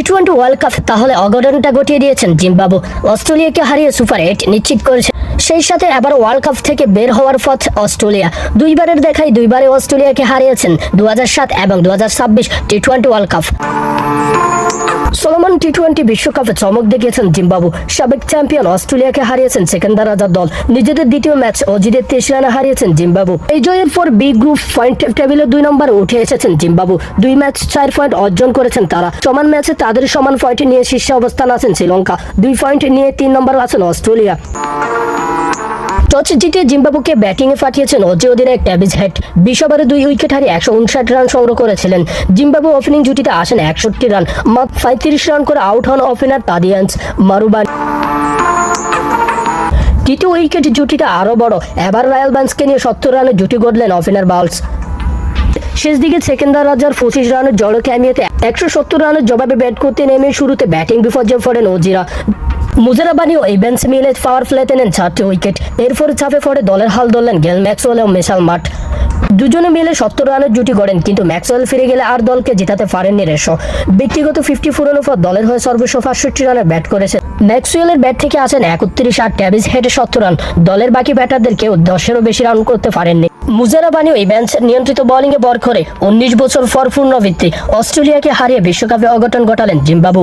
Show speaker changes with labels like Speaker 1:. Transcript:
Speaker 1: টি twenty world cup তাহলে অঘটনটা ঘটিয়ে দিয়েছেন জিম্বাবু। অস্ট্রেলিয়াকে হারিয়ে সুপার এইট নিশ্চিত করেছে। সেই সাথে আবার ওয়ার্ল্ড কাপ থেকে বের হওয়ার পথ অস্ট্রেলিয়া। দুইবারের দেখাই দুইবারে অস্ট্রেলিয়াকে হারিয়েছেন দু এবং দু T twenty world cup Solomon T twenty বিশ্বকাপে চমক দেখিয়েছেন জিম্বাবু। সাবেক চ্যাম্পিয়ন অস্ট্রেলিয়াকে হারিয়েছেন সেকেন্দার রাজার দল। নিজেদের দ্বিতীয় ম্যাচ অজিদের তেইশ রানে হারিয়েছেন জিম্বাবু। এই জয়ের পর বি গ্রুপ পয়েন্ট টেবিলে দুই নম্বরে উঠে এসেছেন জিম্বাবু। দুই ম্যাচ চার পয়েন্ট অর্জন করেছেন তারা। সমান ম্যাচে তাদের সমান পয়েন্ট নিয়ে শীর্ষে অবস্থান আছেন শ্রীলঙ্কা। দুই পয়েন্ট নিয়ে তিন নম্বর আছেন অস্ট্রেলিয়া। টস জিতে জিম্বাবুকে ব্যাটিংয়ে পাঠিয়েছেন অজি অধিনায়ক ট্যাবিজ হেড। বিশ ওভারে দুই উইকেট হারিয়ে একশো উনষাট রান সংগ্রহ করেছিলেন। জিম্বাবু ওপেনিং জুটিতে আসেন একষট্টি রান, মাত্র পঁয়ত্রিশ রান করে আউট হন ওপেনার তাদিয়ান্স মারুবান। তৃতীয় উইকেট জুটিটা আরও বড়, এবার রয়্যাল বান্সকে নিয়ে সত্তর রানের জুটি গড়লেন ওপেনার বাউলস। শেষ দিকে সেকেন্দার রাজার পঁচিশ রানের জড়ো ক্যামিয়াতে একশো সত্তর রানের জবাবে ব্যাট করতে নেমে শুরুতে ব্যাটিং বিপর্যয় পড়েন ওজিরা। মুজারাবানিও এই বেঞ্চ মিলে পাওয়ার প্লেতে নেন চারটি উইকেট। এরপর চাপে পড়ে দলের হাল ধরলেন গেল ম্যাক্সওয়েল ও মেশাল মাঠ। দুজনে মিলে সত্তর রানের জুটি গড়েন, কিন্তু ম্যাক্সওয়েল ফিরে গেলে আর দলকে জেতাতে পারেননি রেশো। ব্যক্তিগত ফিফটি ফোরের উপর দলের হয়ে সর্বোচ্চ পাঁচষট্টি রানের ব্যাট করেছে। ম্যাক্সওয়েলের ব্যাট থেকে আসেন একত্রিশ আর ট্যাবিস হেটে সত্তর রান। দলের বাকি ব্যাটারদের কেউ দশেরও বেশি রান করতে পারেননি। মুজারাবানি এই ম্যাচ নিয়ন্ত্রিত বোলিংয়ে বর করে উনিশ বছর পর পূর্ণবৃত্তি অস্ট্রেলিয়াকে হারিয়ে বিশ্বকাপে অঘটন ঘটালেন জিম্বাবু